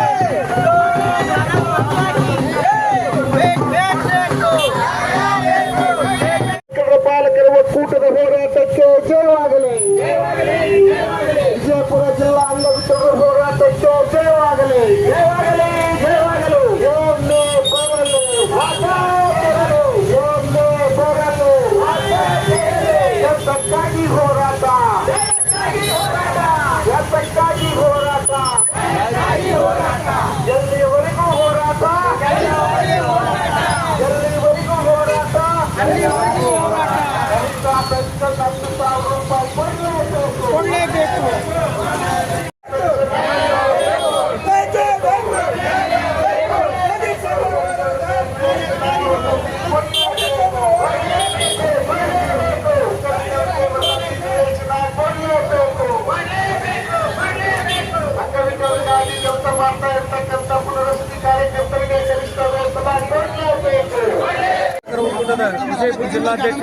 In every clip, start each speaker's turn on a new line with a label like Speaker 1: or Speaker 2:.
Speaker 1: Thank you. ಮಾಡ್ತಾ ಪುನರ್ವಸತಿ ಕಾರ್ಯಕರ್ತರಿಗೆ
Speaker 2: ವಿಜಯಪುರ ಜಿಲ್ಲಾಧ್ಯಕ್ಷ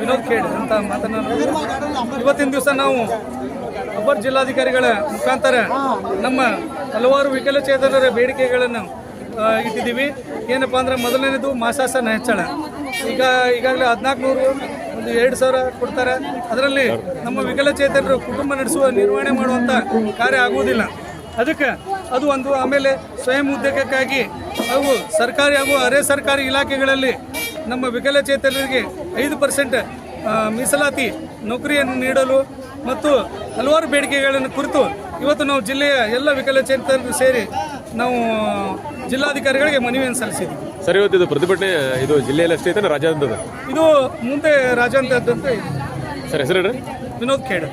Speaker 2: ವಿನೋದ್ ಖೇಡ್ ಅಂತ ಮಾತನಾಡಿದ್ರು ಇವತ್ತಿನ ದಿವಸ ನಾವು ಅಬ್ಬರ್ ಜಿಲ್ಲಾಧಿಕಾರಿಗಳ ಮುಖಾಂತರ ನಮ್ಮ ಹಲವಾರು ವಿಕಲಚೇತನರ ಬೇಡಿಕೆಗಳನ್ನು ಇಟ್ಟಿದ್ದೀವಿ. ಏನಪ್ಪಾ ಅಂದ್ರೆ ಮೊದಲನೇದು ಮಾಸಾಸನ ಹೆಚ್ಚಳ. ಈಗ ಈಗಾಗಲೇ ಹದಿನಾಲ್ಕು ಒಂದು ಎರಡು ಸಾವಿರ ಕೊಡ್ತಾರೆ. ಅದರಲ್ಲಿ ನಮ್ಮ ವಿಕಲಚೇತನರು ಕುಟುಂಬ ನಡೆಸುವ ನಿರ್ವಹಣೆ ಮಾಡುವಂಥ ಕಾರ್ಯ ಆಗುವುದಿಲ್ಲ. ಅದಕ್ಕೆ ಅದು ಒಂದು ಆಮೇಲೆ ಸ್ವಯಂ ಉದ್ಯೋಗಕ್ಕಾಗಿ ಅವು ಸರ್ಕಾರಿ ಹಾಗೂ ಅರೆ ಸರ್ಕಾರಿ ಇಲಾಖೆಗಳಲ್ಲಿ ನಮ್ಮ ವಿಕಲಚೇತನರಿಗೆ ಐದು ಪರ್ಸೆಂಟ್ ಮೀಸಲಾತಿ ನೌಕರಿಯನ್ನು ನೀಡಲು ಮತ್ತು ಹಲವಾರು ಬೇಡಿಕೆಗಳನ್ನು ಕುರಿತು ಇವತ್ತು ನಾವು ಜಿಲ್ಲೆಯ ಎಲ್ಲ ವಿಕಲಚೇತನರು ಸೇರಿ ನಾವು ಜಿಲ್ಲಾಧಿಕಾರಿಗಳಿಗೆ ಮನವಿಯನ್ನು ಸಲ್ಲಿಸಿದ್ವಿ.
Speaker 3: ಸರ್ ಇವತ್ತು ಇದು ಪ್ರತಿಭಟನೆ ಇದು ಜಿಲ್ಲೆಯಲ್ಲಿ ಅಷ್ಟೇ ಐತೆ ರಾಜ್ಯಾದ್ಯಂತ
Speaker 2: ಇದು ಮುಂದೆ ರಾಜ್ಯಾಂತದಂತೆ
Speaker 3: ಸರ್ ಹೆಸರು
Speaker 2: ವಿನೋದ್ ಖೇಡ್.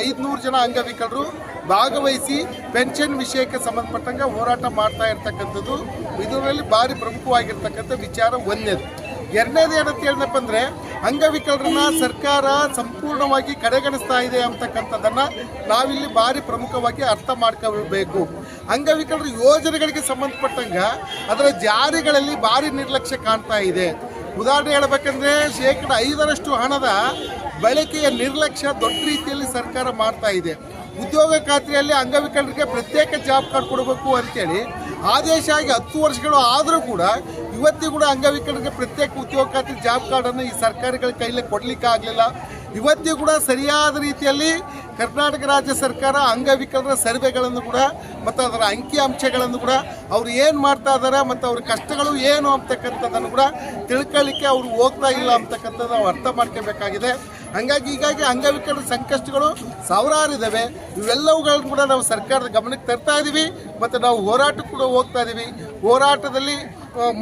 Speaker 4: ಐದ್ನೂರು ಜನ ಅಂಗವಿಕಲರು ಭಾಗವಹಿಸಿ ಪೆನ್ಷನ್ ವಿಷಯಕ್ಕೆ ಸಂಬಂಧಪಟ್ಟಂಗೆ ಹೋರಾಟ ಮಾಡ್ತಾ ಇರ್ತಕ್ಕಂಥದ್ದು ಇದರಲ್ಲಿ ಭಾರಿ ಪ್ರಮುಖವಾಗಿರ್ತಕ್ಕಂಥ ವಿಚಾರ ಒಂದನೇದು ಎರಡನೇದು ಏನಂತ ಹೇಳಿದಪ್ಪ ಅಂದರೆ ಅಂಗವಿಕಲರನ್ನ ಸರ್ಕಾರ ಸಂಪೂರ್ಣವಾಗಿ ಕಡೆಗಣಿಸ್ತಾ ಇದೆ ಅಂತಕ್ಕಂಥದ್ದನ್ನು ನಾವಿಲ್ಲಿ ಭಾರಿ ಪ್ರಮುಖವಾಗಿ ಅರ್ಥ ಮಾಡ್ಕೋಬೇಕು ಅಂಗವಿಕಲರ ಯೋಜನೆಗಳಿಗೆ ಸಂಬಂಧಪಟ್ಟಂಗೆ ಅದರ ಜಾರಿಗಳಲ್ಲಿ ಭಾರಿ ನಿರ್ಲಕ್ಷ್ಯ ಕಾಣ್ತಾ ಇದೆ. ಉದಾಹರಣೆ ಹೇಳಬೇಕಂದ್ರೆ ಶೇಕಡ ಐದರಷ್ಟು ಹಣದ ಬಳಕೆಯ ನಿರ್ಲಕ್ಷ್ಯ ದೊಡ್ಡ ರೀತಿಯಲ್ಲಿ ಸರ್ಕಾರ ಮಾಡ್ತಾ ಇದೆ. ಉದ್ಯೋಗ ಖಾತ್ರಿಯಲ್ಲಿ ಅಂಗವಿಕಲರಿಗೆ ಪ್ರತ್ಯೇಕ ಜಾಬ್ ಕಾರ್ಡ್ ಕೊಡಬೇಕು ಅಂತೇಳಿ ಆದೇಶ ಆಗಿ ಹತ್ತು ವರ್ಷಗಳು ಆದರೂ ಕೂಡ ಇವತ್ತಿಗೂ ಕೂಡ ಅಂಗವಿಕಲರಿಗೆ ಪ್ರತ್ಯೇಕ ಉದ್ಯೋಗ ಖಾತ್ರಿ ಜಾಬ್ ಕಾರ್ಡನ್ನು ಈ ಸರ್ಕಾರಗಳ ಕೈಲಿ ಕೊಡಲಿಕ್ಕೆ ಆಗಲಿಲ್ಲ. ಇವತ್ತಿಗೂ ಕೂಡ ಸರಿಯಾದ ರೀತಿಯಲ್ಲಿ ಕರ್ನಾಟಕ ರಾಜ್ಯ ಸರ್ಕಾರ ಅಂಗವಿಕಲರ ಸರ್ವೆಗಳನ್ನು ಕೂಡ ಮತ್ತು ಅದರ ಅಂಕಿ ಅಂಶಗಳನ್ನು ಕೂಡ ಅವ್ರು ಏನು ಮಾಡ್ತಾ ಇದ್ದಾರೆ ಮತ್ತು ಅವ್ರ ಕಷ್ಟಗಳು ಏನು ಅಂತಕ್ಕಂಥದ್ದನ್ನು ಕೂಡ ತಿಳ್ಕೊಳ್ಳಿಕ್ಕೆ ಅವರು ಹೋಗ್ತಾ ಇಲ್ಲ ಅಂತಕ್ಕಂಥದ್ದು ನಾವು ಅರ್ಥ ಮಾಡ್ಕೋಬೇಕಾಗಿದೆ ಹಂಗಾಗಿ ಹೀಗಾಗಿ ಅಂಗವಿಕಲರ ಸಂಕಷ್ಟಗಳು ಸಾವಿರಾರು ಇದ್ದಾವೆ ಇವೆಲ್ಲವುಗಳನ್ನು ಕೂಡ ನಾವು ಸರ್ಕಾರದ ಗಮನಕ್ಕೆ ತರ್ತಾ ಇದ್ದೀವಿ ಮತ್ತು ನಾವು ಹೋರಾಟಕ್ಕೆ ಕೂಡ ಹೋಗ್ತಾ ಇದ್ದೀವಿ ಹೋರಾಟದಲ್ಲಿ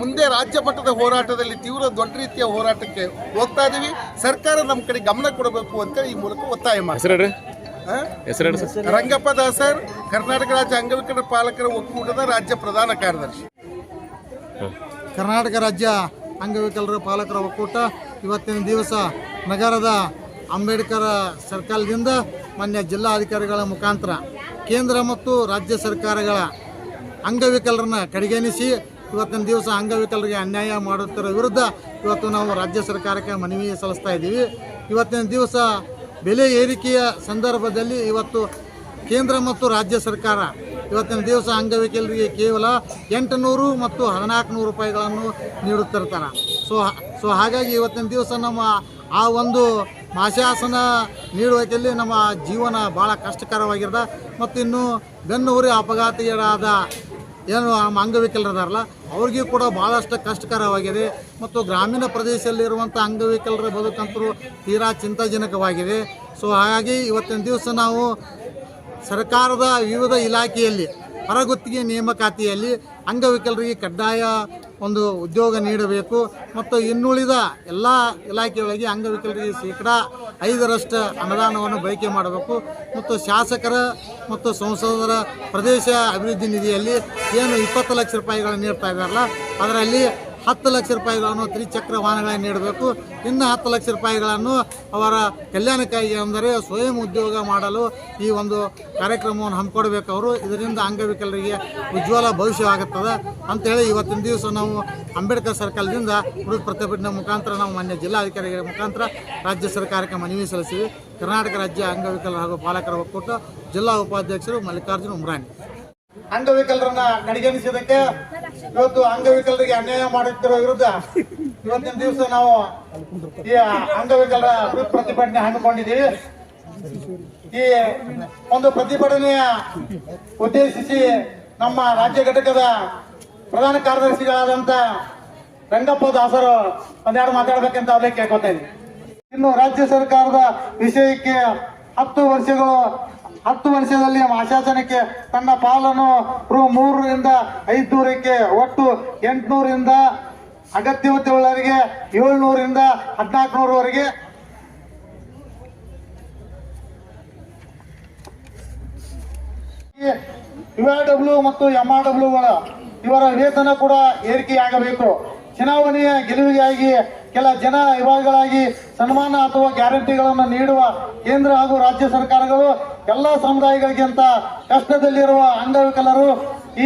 Speaker 4: ಮುಂದೆ ರಾಜ್ಯ ಮಟ್ಟದ ಹೋರಾಟದಲ್ಲಿ ತೀವ್ರ ದೊಡ್ಡ ರೀತಿಯ ಹೋರಾಟಕ್ಕೆ ಹೋಗ್ತಾ ಇದ್ದೀವಿ ಸರ್ಕಾರ ನಮ್ಮ ಕಡೆ ಗಮನ ಕೊಡಬೇಕು ಅಂತೇಳಿ ಈ ಮೂಲಕ ಒತ್ತಾಯ ಮಾಡಿ
Speaker 3: ಹೆಸರು ಹೇಳ್ರಿ. ಹೆಸರು ಸರ್.
Speaker 4: ರಂಗಪ್ಪ ದಾಸರ್ ಕರ್ನಾಟಕ ರಾಜ್ಯ ಅಂಗವಿಕಲರ ಪಾಲಕರ ಒಕ್ಕೂಟದ ರಾಜ್ಯ ಪ್ರಧಾನ ಕಾರ್ಯದರ್ಶಿ.
Speaker 5: ಕರ್ನಾಟಕ ರಾಜ್ಯ ಅಂಗವಿಕಲರ ಪಾಲಕರ ಒಕ್ಕೂಟ ಇವತ್ತಿನ ದಿವಸ ನಗರದ ಅಂಬೇಡ್ಕರ್ ಸರ್ಕಲ್ದಿಂದ ಮಾನ್ಯ ಜಿಲ್ಲಾಧಿಕಾರಿಗಳ ಮುಖಾಂತರ ಕೇಂದ್ರ ಮತ್ತು ರಾಜ್ಯ ಸರ್ಕಾರಗಳ ಅಂಗವಿಕಲರನ್ನ ಕಡೆಗಣಿಸಿ ಇವತ್ತಿನ ದಿವಸ ಅಂಗವಿಕಲರಿಗೆ ಅನ್ಯಾಯ ಮಾಡುತ್ತಿರೋ ವಿರುದ್ಧ ಇವತ್ತು ನಾವು ರಾಜ್ಯ ಸರ್ಕಾರಕ್ಕೆ ಮನವಿ ಸಲ್ಲಿಸ್ತಾ ಇದ್ದೀವಿ. ಇವತ್ತಿನ ದಿವಸ ಬೆಲೆ ಏರಿಕೆಯ ಸಂದರ್ಭದಲ್ಲಿ ಇವತ್ತು ಕೇಂದ್ರ ಮತ್ತು ರಾಜ್ಯ ಸರ್ಕಾರ ಇವತ್ತಿನ ದಿವಸ ಅಂಗವಿಕಲರಿಗೆ ಕೇವಲ ಎಂಟುನೂರು ಮತ್ತು ಹದಿನಾಲ್ಕು ನೂರು ರೂಪಾಯಿಗಳನ್ನು ನೀಡುತ್ತಿರ್ತಾರೆ. ಸೊ ಸೊ ಹಾಗಾಗಿ ಇವತ್ತಿನ ದಿವಸ ನಮ್ಮ ಆ ಒಂದು ಮಾಶಾಸನ ನೀಡುವಲ್ಲಿ ನಮ್ಮ ಜೀವನ ಭಾಳ ಕಷ್ಟಕರವಾಗಿರದ ಮತ್ತು ಇನ್ನು ಬೆನ್ನು ಹುರಿ ಏನು ನಮ್ಮ ಅಂಗವಿಕಲರದಾರಲ್ಲ ಅವ್ರಿಗೂ ಕೂಡ ಭಾಳಷ್ಟು ಕಷ್ಟಕರವಾಗಿದೆ ಮತ್ತು ಗ್ರಾಮೀಣ ಪ್ರದೇಶದಲ್ಲಿರುವಂಥ ಅಂಗವಿಕಲರ ಬದುಕಂತರೂ ತೀರಾ ಚಿಂತಾಜನಕವಾಗಿದೆ. ಸೊ ಹಾಗಾಗಿ ಇವತ್ತಿನ ದಿವಸ ನಾವು ಸರ್ಕಾರದ ವಿವಿಧ ಇಲಾಖೆಯಲ್ಲಿ ಹೊರಗುತ್ತಿಗೆ ನೇಮಕಾತಿಯಲ್ಲಿ ಅಂಗವಿಕಲರಿಗೆ ಕಡ್ಡಾಯ ಒಂದು ಉದ್ಯೋಗ ನೀಡಬೇಕು ಮತ್ತು ಇನ್ನುಳಿದ ಎಲ್ಲ ಇಲಾಖೆಯೊಳಗೆ ಅಂಗವಿಕಲರಿಗೆ ಶೇಕಡ ಐದರಷ್ಟು ಅನುದಾನವನ್ನು ಬಳಕೆ ಮಾಡಬೇಕು. ಮತ್ತು ಶಾಸಕರ ಮತ್ತು ಸಂಸದರ ಪ್ರದೇಶ ಅಭಿವೃದ್ಧಿ ನಿಧಿಯಲ್ಲಿ ಏನು ಇಪ್ಪತ್ತು ಲಕ್ಷ ರೂಪಾಯಿಗಳನ್ನು ನೀಡ್ತಾ ಇದ್ದಾರಲ್ಲ, ಅದರಲ್ಲಿ ಹತ್ತು ಲಕ್ಷ ರೂಪಾಯಿಗಳನ್ನು ತ್ರಿಚಕ್ರ ವಾಹನಗಳನ್ನು ನೀಡಬೇಕು. ಇನ್ನು ಹತ್ತು ಲಕ್ಷ ರೂಪಾಯಿಗಳನ್ನು ಅವರ ಕಲ್ಯಾಣಕ್ಕಾಗಿ ಅಂದರೆ ಸ್ವಯಂ ಉದ್ಯೋಗ ಮಾಡಲು ಈ ಒಂದು ಕಾರ್ಯಕ್ರಮವನ್ನು ಹಮ್ಮಿಕೊಡ್ಬೇಕು ಅವರು. ಇದರಿಂದ ಅಂಗವಿಕಲರಿಗೆ ಉಜ್ವಲ ಭವಿಷ್ಯವಾಗುತ್ತದೆ ಅಂತೇಳಿ ಇವತ್ತಿನ ದಿವಸ ನಾವು ಅಂಬೇಡ್ಕರ್ ಸರ್ಕಲ್ದಿಂದ ಮೃತ ಪ್ರತಿಭಟನೆ ಮುಖಾಂತರ ನಾವು ಮಾನ್ಯ ಜಿಲ್ಲಾಧಿಕಾರಿಗಳ ಮುಖಾಂತರ ರಾಜ್ಯ ಸರ್ಕಾರಕ್ಕೆ ಮನವಿ ಸಲ್ಲಿಸಿವಿ ಕರ್ನಾಟಕ ರಾಜ್ಯ ಅಂಗವಿಕಲರ ಹಾಗೂ ಪಾಲಕರ ಒಕ್ಕೂಟ, ಜಿಲ್ಲಾ ಉಪಾಧ್ಯಕ್ಷರು ಮಲ್ಲಿಕಾರ್ಜುನ ಉಮ್ರಾಣಿ. ಅಂಗವಿಕಲರನ್ನ ಕಡೆಗಣಿಸಿದಕ್ಕೆ ಇವತ್ತು ಅಂಗವಿಕಲರಿಗೆ ಅನ್ಯಾಯ ಮಾಡುತ್ತಿರುವ ವಿರುದ್ಧ ಇವತ್ತಿನ ದಿವಸ ನಾವು ಈ ಅಂಗವಿಕಲರ ಪ್ರತಿಭಟನೆ ಹಮ್ಮಿಕೊಂಡಿದ್ದೀವಿ. ಈ ಒಂದು ಪ್ರತಿಭಟನೆಯ ಉದ್ದೇಶಿಸಿ ನಮ್ಮ ರಾಜ್ಯ ಘಟಕದ ಪ್ರಧಾನ ಕಾರ್ಯದರ್ಶಿಗಳಾದಂತ ರಂಗಪ್ಪ ದಾಸರು ಒಂದೆರಡು ಮಾತಾಡ್ಬೇಕಂತ ಅವ್ರಿಗೆ ಕೇಳ್ಕೊತಾ ಇದ್ದೀನಿ. ಇನ್ನು ರಾಜ್ಯ ಸರ್ಕಾರದ ವಿಷಯಕ್ಕೆ ಹತ್ತು ವರ್ಷಗಳು ಹತ್ತು ವರ್ಷದಲ್ಲಿ ಆಶಾಸನಕ್ಕೆ ತನ್ನ ಪಾಲನ್ನು ರು ಮೂರರಿಂದ ಐದುನೂರಕ್ಕೆ ಒಟ್ಟು ಎಂಟುನೂರಿಂದ ಅಗತ್ಯವಿದ್ದವರಿಗೆ ಏಳ್ನೂರಿಂದ ಹದಿನಾಲ್ಕು ನೂರವರೆಗೆ ಡಬ್ಲ್ಯೂ ಮತ್ತು ಎಂಆರ್ ಡಬ್ಲ್ಯೂಗಳ ಇವರ ವೇತನ ಕೂಡ ಏರಿಕೆಯಾಗಬೇಕು. ಚುನಾವಣೆಯ ಗೆಲುವಿಗಾಗಿ ಕೆಲ ಜನ ವಿಭಾಗಗಳಾಗಿ ಸನ್ಮಾನ ಅಥವಾ ಗ್ಯಾರಂಟಿಗಳನ್ನು ನೀಡುವ ಕೇಂದ್ರ ಹಾಗೂ ರಾಜ್ಯ ಸರ್ಕಾರಗಳು ಎಲ್ಲ ಸಮುದಾಯಗಳಿಗಿಂತ ಕಷ್ಟದಲ್ಲಿರುವ ಅಂಗವಿಕಲರು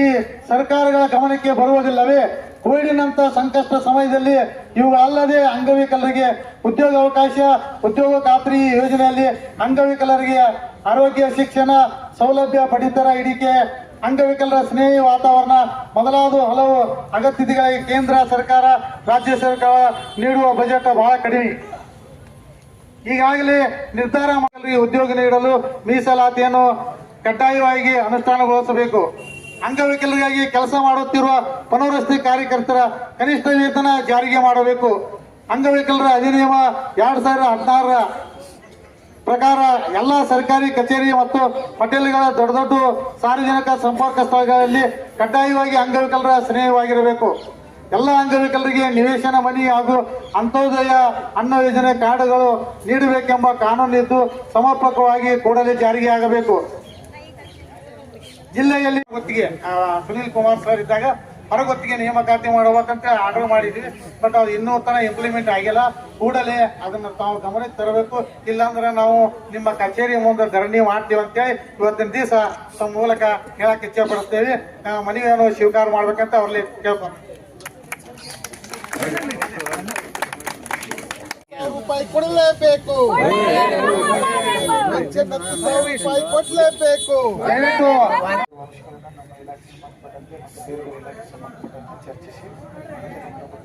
Speaker 5: ಈ ಸರ್ಕಾರಗಳ ಗಮನಕ್ಕೆ ಬರುವುದಿಲ್ಲವೇ? ಕೋವಿಡ್ನಂತ ಸಂಕಷ್ಟ ಸಮಯದಲ್ಲಿ ಇವುಗಳಲ್ಲದೆ ಅಂಗವಿಕಲರಿಗೆ ಉದ್ಯೋಗ ಅವಕಾಶ, ಉದ್ಯೋಗ ಖಾತ್ರಿ ಯೋಜನೆಯಲ್ಲಿ ಅಂಗವಿಕಲರಿಗೆ ಆರೋಗ್ಯ ಶಿಕ್ಷಣ, ಸೌಲಭ್ಯ ಪಡಿತರ ಇಡಿಕೆ ಅಂಗವಿಕಲರ ಸ್ನೇಹಿ ವಾತಾವರಣ ಮೊದಲಾದ ಹಲವು ಅಗತ್ಯತೆಗಳಿಗೆ ಕೇಂದ್ರ ಸರ್ಕಾರ, ರಾಜ್ಯ ಸರ್ಕಾರ ನೀಡುವ ಬಜೆಟ್ ಬಹಳ ಕಡಿಮೆ. ಈಗಾಗಲೇ ನಿರ್ಧಾರ ಮಾಡಲು ಉದ್ಯೋಗ ನೀಡಲು ಮೀಸಲಾತಿಯನ್ನು ಕಡ್ಡಾಯವಾಗಿ ಅನುಷ್ಠಾನಗೊಳಿಸಬೇಕು. ಅಂಗವಿಕಲರಿಗಾಗಿ ಕೆಲಸ ಮಾಡುತ್ತಿರುವ ಪುನರ್ವಸತಿ ಕಾರ್ಯಕರ್ತರ ಕನಿಷ್ಠ ವೇತನ ಜಾರಿಗೆ ಮಾಡಬೇಕು. ಅಂಗವಿಕಲರ ಅಧಿನಿಯಮ ಎರಡ್ ಸಾವಿರದ ಹದಿನಾರರ ಪ್ರಕಾರ ಎಲ್ಲ ಸರ್ಕಾರಿ ಕಚೇರಿ ಮತ್ತು ಹೋಟೆಲ್ಗಳ ದೊಡ್ಡ ದೊಡ್ಡ ಸಾರ್ವಜನಿಕ ಸಂಪರ್ಕ ಸ್ಥಳಗಳಲ್ಲಿ ಕಡ್ಡಾಯವಾಗಿ ಅಂಗವಿಕಲರ ಸ್ನೇಹವಾಗಿರಬೇಕು. ಎಲ್ಲ ಅಂಗವಿಕಲರಿಗೆ ನಿವೇಶನ ಮನಿ ಹಾಗೂ ಅಂತ್ಯೋದಯ ಅನ್ನ ಯೋಜನೆ ಕಾರ್ಡ್ಗಳು ನೀಡಬೇಕೆಂಬ ಕಾನೂನಿದ್ದು ಸಮರ್ಪಕವಾಗಿ ಕೂಡಲೇ ಜಾರಿಗೆ ಆಗಬೇಕು ಜಿಲ್ಲೆಯಲ್ಲಿ ಗೊತ್ತಿಗೆ ಸುನೀಲ್ ಕುಮಾರ್ ಸರ್ ಇದ್ದಾಗ ಹೊರಗೊತ್ತಿಗೆ ನೇಮಕಾತಿ ಮಾಡಬೇಕಂತ ಆರ್ಡರ್ ಮಾಡಿದ್ವಿ. ಬಟ್ ಅದು ಇನ್ನೂ ತನ ಇಂಪ್ಲಿಮೆಂಟ್ ಆಗಿಲ್ಲ. ಕೂಡಲೇ ಅದನ್ನ ತಾವು ಗಮನಕ್ಕೆ ತರಬೇಕು. ಇಲ್ಲಾಂದ್ರೆ ನಾವು ನಿಮ್ಮ ಕಚೇರಿ ಮುಂದೆ ಧರಣಿ ಮಾಡ್ತೀವಿ ಅಂತೇಳಿ ಇವತ್ತಿನ ದಿವಸ ತಮ್ಮ ಮೂಲಕ ಹೇಳಕ್ಕೆ ಇಚ್ಛೆ ಪಡಿಸ್ತೇವೆ ಮನವಿಯನ್ನು ಸ್ವೀಕಾರ ಮಾಡ್ಬೇಕಂತ ಅವ್ರಲ್ಲಿ ಕೇಳ್ಕೊಂಡು.
Speaker 4: ರೂಪಾಯಿ ಕೊಡಲೇಬೇಕು. ರೂಪಾಯಿ ಕೊಡಲೇಬೇಕು.
Speaker 5: ಚರ್ಚಿಸಿ.